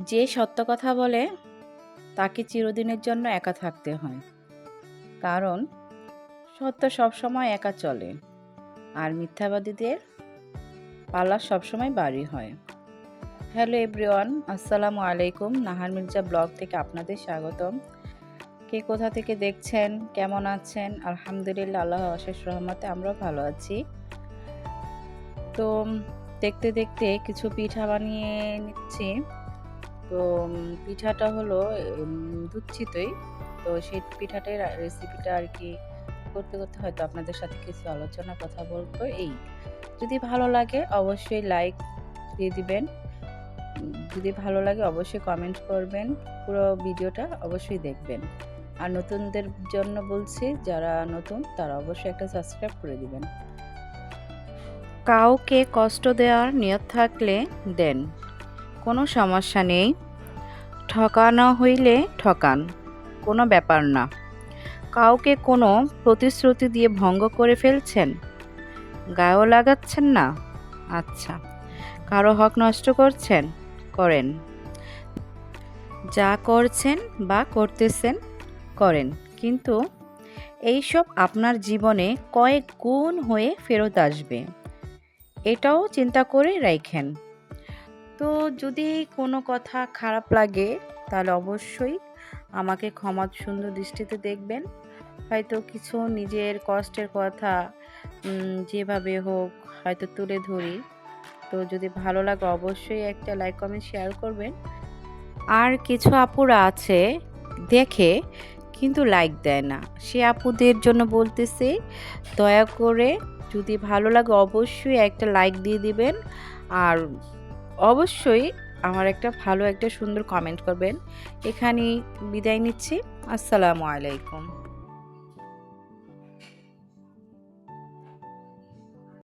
যে সত্য কথা বলে, তাকে চিরদিনের জন্য একা থাকতে হয়। কারণ, সত্য সবসময় একা চলে আর মিথ্যাবাদীদের পাল্লা সবসময় বাড়ি হয়। হ্যালো এভরিওয়ান, আসসালামু আলাইকুম। নাহার মির্জা ব্লগ থেকে আপনাদের স্বাগতম। কে কোথা থেকে দেখছেন? কেমন আছেন? আলহামদুলিল্লাহ আল্লাহ অশেষ রহমতে আমরাও ভালো আছি। তো, দেখতে দেখতে কিছু পিঠা বানিয়ে নিচ্ছি। তো পিঠাটা হলো চিতই। তো সেই পিঠাটার রেসিপিটা আর কি করতে করতে হয়তো আপনাদের সাথে কিছু আলোচনা কথা বলব এই। যদি ভালো লাগে অবশ্যই লাইক দিয়ে দিবেন। যদি ভালো লাগে অবশ্যই কমেন্ট করবেন। পুরো ভিডিওটা অবশ্যই দেখবেন। আর নতুনদের জন্য বলছি, যারা নতুন তারা অবশ্যই একটা সাবস্ক্রাইব করে দিবেন। কাউকে কষ্ট দেওয়ার নিয়ত থাকলে দেন। কোনো সমস্যা নেই। ঠকানো হইলে ঠকান, কোনো ব্যাপার না। কাউকে কোনো প্রতিশ্রুতি দিয়ে ভঙ্গ করে ফেলছেন? গায়েও লাগাচ্ছেন না? আচ্ছা কারও হক নষ্ট করছেন? করেন। যা করছেন বা করতেছেন, করেন। কিন্তু এইসব আপনার জীবনে কয়েক গুণ হয়ে ফেরত আসবে। এটাও চিন্তা করে রাখেন। তো যদি কোনো কথা খারাপ লাগে, তাহলে অবশ্যই আমাকে ক্ষমা সুন্দর দৃষ্টিতে দেখবেন। হয়তো কিছু নিজের কষ্টের কথা যেভাবে হোক হয়তো তুলে ধরি। তো যদি ভালো লাগে অবশ্যই একটা লাইক, কমেন্ট, শেয়ার করবেন। আর কিছু আপুরা আছে দেখে কিন্তু লাইক দেয় না। সে আপুদের জন্য বলতেছে, দয়া করে যদি ভালো লাগে অবশ্যই একটা লাইক দিয়ে দিবেন। আর অবশ্যই আমার একটা ভালো একটা সুন্দর কমেন্ট করবেন। এখানেই বিদায় নিচ্ছি। আসসালামু আলাইকুম।